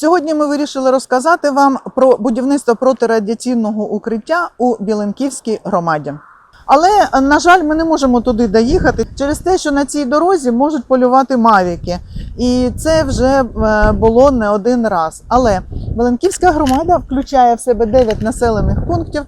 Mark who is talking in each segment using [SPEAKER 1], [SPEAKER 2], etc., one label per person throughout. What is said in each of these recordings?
[SPEAKER 1] Сьогодні ми вирішили розказати вам про будівництво протирадіаційного укриття у Біленківській громаді. Але, на жаль, ми не можемо туди доїхати через те, що на цій дорозі можуть полювати мавіки. І це вже е, було не один раз. Але Біленківська громада включає в себе 9 населених пунктів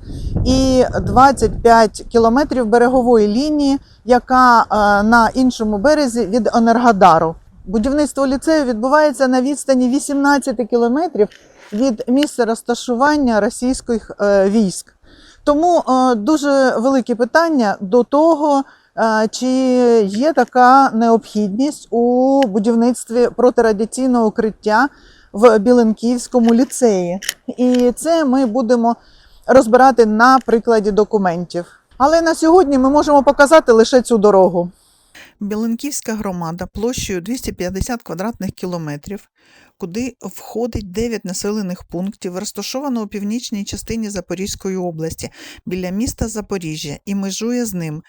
[SPEAKER 1] і 25 кілометрів берегової лінії, яка е, на іншому березі від Енергодару. Будівництво ліцею відбувається на відстані 18 кілометрів від місця розташування російських е, військ. Тому е, дуже великі питання до того, е, чи є така необхідність у будівництві протирадіаційного укриття в Біленківському ліцеї. І це ми будемо розбирати на прикладі документів. Але на сьогодні ми можемо показати лише цю дорогу. Біленківська громада площею 250 квадратних кілометрів, куди входить 9 населених пунктів, розташовано у північній частині Запорізької області біля міста Запоріжжя і межує з ним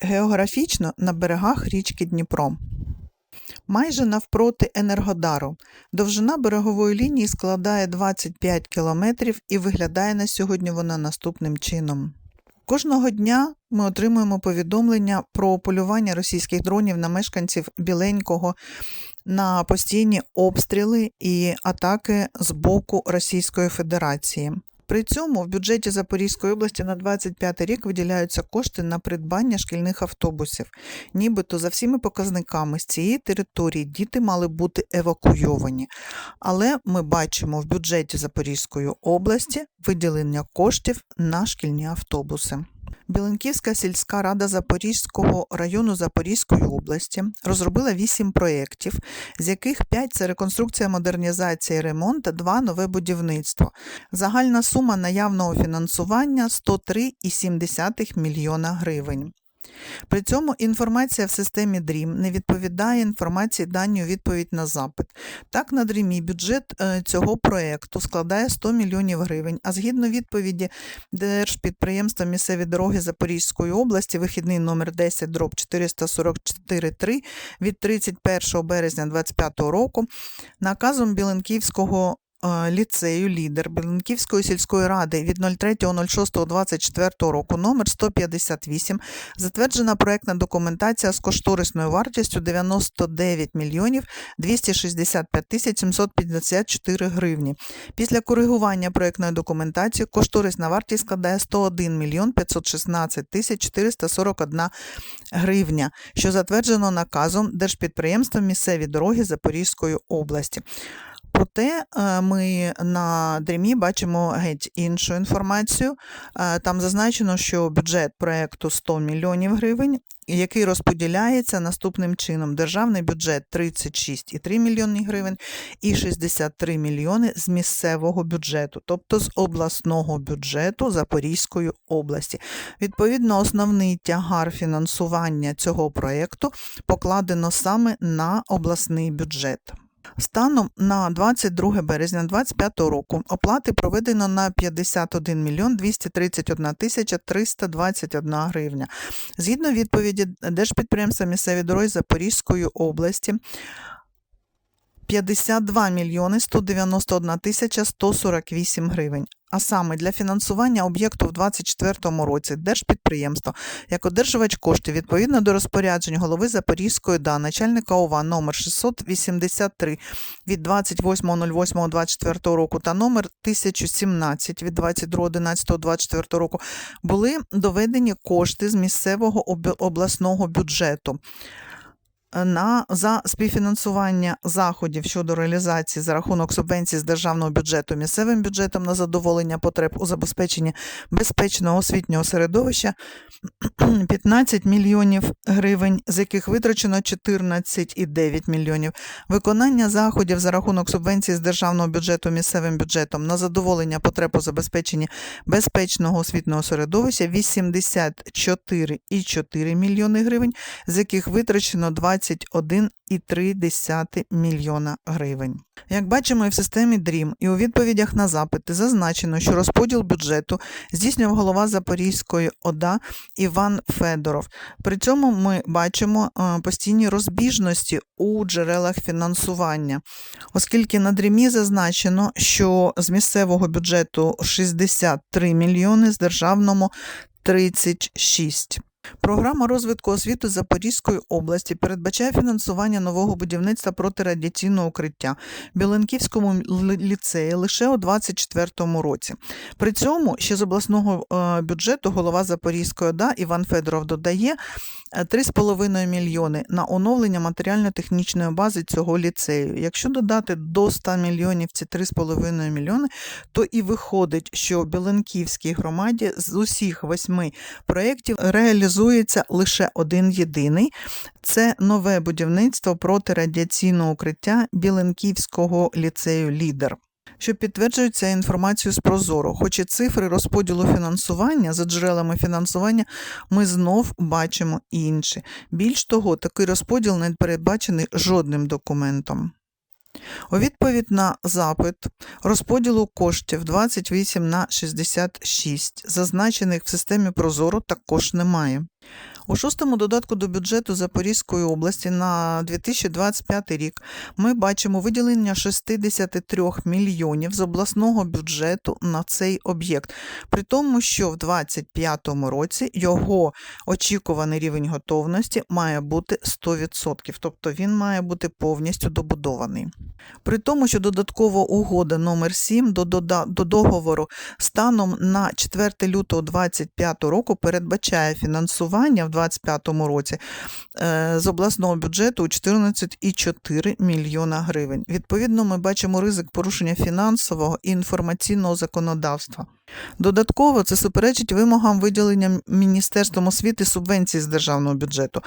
[SPEAKER 1] географічно на берегах річки Дніпро. Майже навпроти Енергодару. Довжина берегової лінії складає 25 кілометрів і виглядає на сьогодні вона наступним чином. Кожного дня ми отримуємо повідомлення про полювання російських дронів на мешканців Біленького на постійні обстріли і атаки з боку Російської Федерації. При цьому в бюджеті Запорізької області на 25 рік виділяються кошти на придбання шкільних автобусів. Нібито за всіми показниками з цієї території діти мали бути евакуйовані. Але ми бачимо в бюджеті Запорізької області виділення коштів на шкільні автобуси. Біленківська сільська рада Запорізького району Запорізької області розробила 8 проєктів, з яких 5 – це реконструкція, модернізація і ремонт, 2 – нове будівництво. Загальна сума наявного фінансування 103,7 мільйона гривень. При цьому інформація в системі DREAM не відповідає інформації даній у відповідь на запит. Так, на DREAM бюджет е, цього проєкту складає 100 мільйонів гривень, а згідно відповіді Держпідприємства місцеві дороги Запорізької області, вихідний номер 10 дроб 444.3 від 31 березня 2025 року, наказом Біленківського ліцею лідер Біленківської сільської ради від 03.06.24 року номер 158 затверджена проектна документація з кошторисною вартістю 99 мільйонів 265 тисяч 754 гривні. Після коригування проектної документації кошторисна вартість складає 101 мільйон 516 тисяч 441 гривня, що затверджено наказом Держпідприємства місцеві дороги Запорізької області. Проте е, ми на дрімі бачимо геть іншу інформацію. Е, Там зазначено, що бюджет проекту 100 мільйонів гривень, який розподіляється наступним чином: державний бюджет 36,3 мільйони гривень і 63 мільйони з місцевого бюджету, тобто з обласного бюджету Запорізької області. Відповідно, основний тягар фінансування цього проекту покладено саме на обласний бюджет. Станом на 22 березня 2025 року оплати проведено на 51 мільйон 231 тисяча 321 гривня. Згідно відповіді Держпідприємства місцеві дороги Запорізької області, 52 мільйони 191 тисяча 148 гривень. А саме для фінансування об'єкту в 2024 році Держпідприємство як одержувач коштів відповідно до розпоряджень голови Запорізької ДА, начальника ОВА номер 683 від 28.08.24 року та номер 1017 від 22.11.24 року були доведені кошти з місцевого обласного бюджету на за співфінансування заходів щодо реалізації за рахунок субвенцій з державного бюджету місцевим бюджетом на задоволення потреб у забезпеченні безпечного освітнього середовища 15 мільйонів гривень, з яких витрачено 14,9 мільйонів. Виконання заходів за рахунок субвенцій з державного бюджету місцевим бюджетом на задоволення потреб у забезпеченні безпечного освітнього середовища 84,4 мільйони гривень, з яких витрачено 20 21,3 мільйона гривень. Як бачимо, і в системі DREAM, і у відповідях на запити зазначено, що розподіл бюджету здійснював голова Запорізької ОДА Іван Федоров. При цьому ми бачимо е, постійні розбіжності у джерелах фінансування, оскільки на дрімі зазначено, що з місцевого бюджету 63 мільйони, з державного 36. Програма розвитку освіти Запорізької області передбачає фінансування нового будівництва протирадіаційного укриття в Біленківському ліцеї лише у 2024 році. При цьому ще з обласного е, бюджету голова Запорізької ОДА Іван Федоров додає е, 3,5 мільйони на оновлення матеріально-технічної бази цього ліцею. Якщо додати до 100 мільйонів ці 3,5 мільйони, то і виходить, що в Біленківській громаді з усіх восьми проєктів реалізується лише один єдиний. Це нове будівництво протирадіаційного укриття Біленківського ліцею Лідер. Що підтверджується інформацією з Прозоро, хоч і цифри розподілу фінансування за джерелами фінансування ми знов бачимо інші. Більш того, такий розподіл не передбачений жодним документом. У відповідь на запит розподілу коштів 28 на 66, зазначених в системі Прозоро, також немає. У шостому додатку до бюджету Запорізької області на 2025 рік ми бачимо виділення 63 мільйонів з обласного бюджету на цей об'єкт, при тому, що в 2025 році його очікуваний рівень готовності має бути 100%, тобто він має бути повністю добудований. При тому, що додаткова угода номер 7 до, дода- до договору станом на 4 лютого 2025 року передбачає фінансування в 2025 році е, з обласного бюджету у 14,4 мільйона гривень. Відповідно, ми бачимо ризик порушення фінансового і інформаційного законодавства. Додатково це суперечить вимогам виділення Міністерством освіти субвенцій з державного бюджету,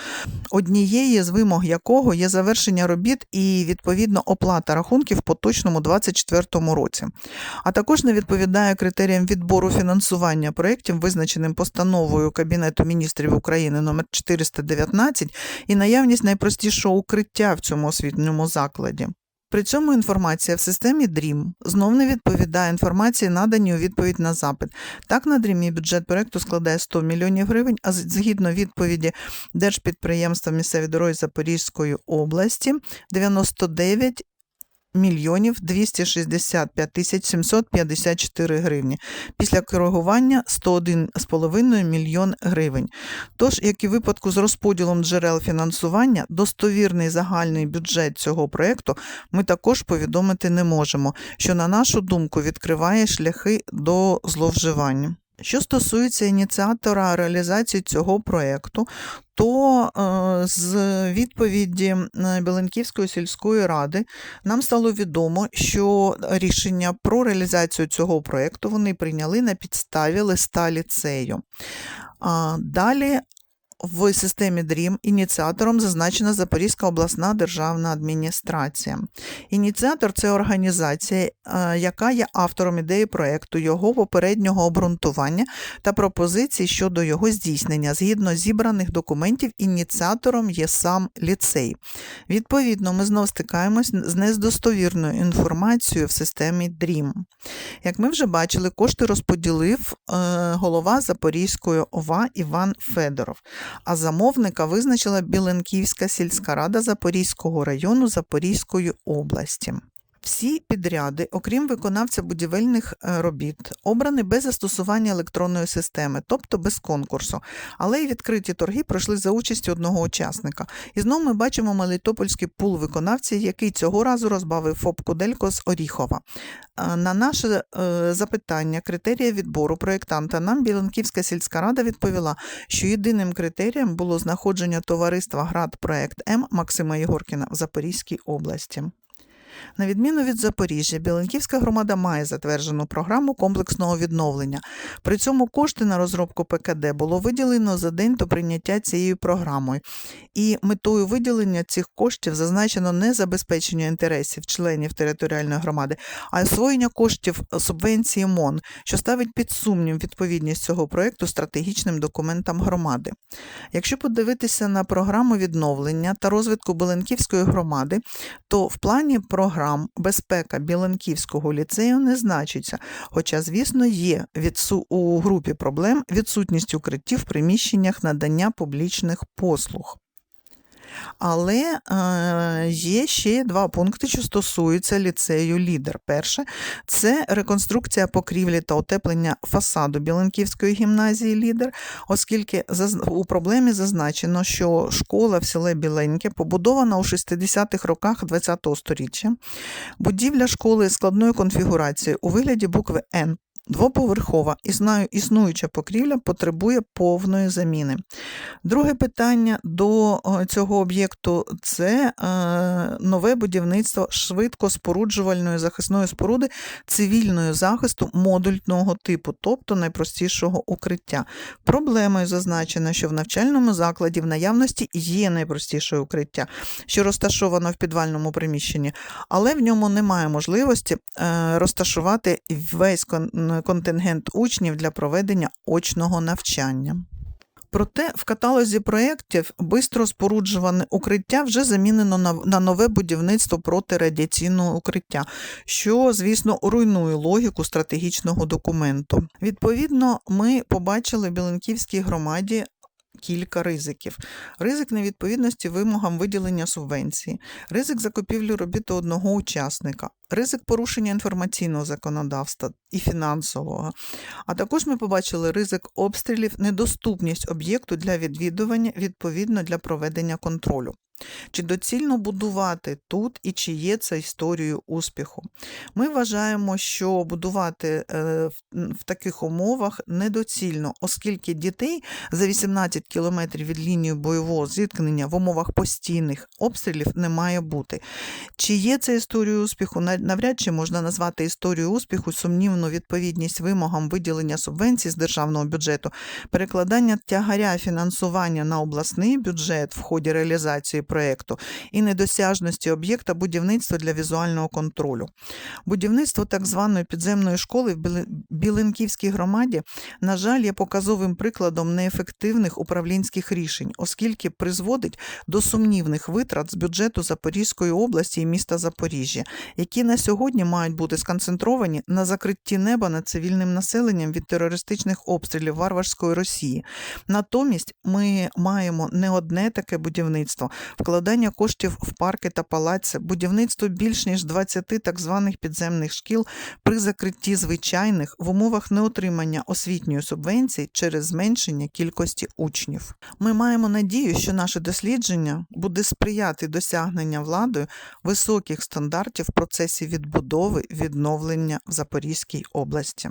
[SPEAKER 1] однієї з вимог якого є завершення робіт і відповідно оплата рахунків в поточному 2024 році, а також не відповідає критеріям відбору фінансування проєктів, визначеним постановою Кабінету міністрів України номер 419 і наявність найпростішого укриття в цьому освітньому закладі. При цьому інформація в системі DREAM знов не відповідає інформації, наданій у відповідь на запит. Так, на DREAM бюджет проекту складає 100 мільйонів гривень, а згідно відповіді Держпідприємства місцеві дороги Запорізької області 99 мільйонів 265 тисяч 754 гривні. Після коригування 101,5 мільйон гривень. Тож, як і випадку з розподілом джерел фінансування, достовірний загальний бюджет цього проєкту ми також повідомити не можемо, що, на нашу думку, відкриває шляхи до зловживання. Що стосується ініціатора реалізації цього проєкту, то е, з відповіді Беленківської сільської ради нам стало відомо, що рішення про реалізацію цього проєкту вони прийняли на підставі листа ліцею. Далі в системі DREAM ініціатором зазначена Запорізька обласна державна адміністрація. Ініціатор це організація, е, яка є автором ідеї проєкту, його попереднього обґрунтування та пропозицій щодо його здійснення. Згідно зібраних документів, ініціатором є сам ліцей. Відповідно, ми знов стикаємось з нездостовірною інформацією в системі DREAM. Як ми вже бачили, кошти розподілив е, голова Запорізької ОВА Іван Федоров, а замовника визначила Біленківська сільська рада Запорізького району Запорізької області. Всі підряди, окрім виконавця будівельних е, робіт, обрані без застосування електронної системи, тобто без конкурсу, але й відкриті торги пройшли за участю одного учасника. І знову ми бачимо Мелітопольський пул виконавців, який цього разу розбавив ФОП Куделько з Оріхова. Е, На наше е, запитання критерія відбору проєктанта нам Біленківська сільська рада відповіла, що єдиним критерієм було знаходження товариства Град Проект М Максима Єгоркіна в Запорізькій області. На відміну від Запоріжжя, Біленківська громада має затверджену програму комплексного відновлення. При цьому кошти на розробку ПКД було виділено за день до прийняття цією програмою. І метою виділення цих коштів зазначено не забезпечення інтересів членів територіальної громади, а освоєння коштів субвенції МОН, що ставить під сумнів відповідність цього проєкту стратегічним документам громади. Якщо подивитися на програму відновлення та розвитку Біленківської громади, то в плані програм безпека Біленківського ліцею не значиться, хоча, звісно, є відсу... у групі проблем відсутність укриттів в приміщеннях надання публічних послуг. Але е, є ще два пункти, що стосуються ліцею лідер. Перше це реконструкція покрівлі та утеплення фасаду Біленківської гімназії лідер, оскільки у проблемі зазначено, що школа в селі Біленьке побудована у 60-х роках ХХ століття. Будівля школи складної конфігурації у вигляді букви Н. Двоповерхова існуюча покрівля потребує повної заміни. Друге питання до е, цього об'єкту це е, нове будівництво швидкоспоруджувальної захисної споруди цивільної захисту модульного типу, тобто найпростішого укриття. Проблемою зазначено, що в навчальному закладі в наявності є найпростіше укриття, що розташовано в підвальному приміщенні, але в ньому немає можливості е, розташувати весь контингент учнів для проведення очного навчання. Проте в каталозі проєктів бистро споруджуване укриття вже замінено на, нове будівництво протирадіаційного укриття, що, звісно, руйнує логіку стратегічного документу. Відповідно, ми побачили в Біленківській громаді. Кілька ризиків: ризик невідповідності вимогам виділення субвенції, ризик закупівлі робіт одного учасника, ризик порушення інформаційного законодавства і фінансового. А також ми побачили ризик обстрілів, недоступність об'єкту для відвідування відповідно для проведення контролю. Чи доцільно будувати тут і чи є це історією успіху? Ми вважаємо, що будувати е, в, таких умовах недоцільно, оскільки дітей за 18 кілометрів від лінії бойового зіткнення в умовах постійних обстрілів не має бути. Чи є це історією успіху? Нав- Навряд чи можна назвати історією успіху сумнівну відповідність вимогам виділення субвенцій з державного бюджету, перекладання тягаря фінансування на обласний бюджет в ході реалізації проєкту і недосяжності об'єкта будівництва для візуального контролю. Будівництво так званої підземної школи в Біли- Біленківській громаді, на жаль, є показовим прикладом неефективних управлінських рішень, оскільки призводить до сумнівних витрат з бюджету Запорізької області і міста Запоріжжя, які на сьогодні мають бути сконцентровані на закритті неба над цивільним населенням від терористичних обстрілів варварської Росії. Натомість ми маємо не одне таке будівництво, вкладання коштів в парки та палаци, будівництво більш ніж 20 так званих підземних шкіл при закритті звичайних в умовах неотримання освітньої субвенції через зменшення кількості учнів. Ми маємо надію, що наше дослідження буде сприяти досягнення владою високих стандартів в процесі відбудови відновлення в Запорізькій області.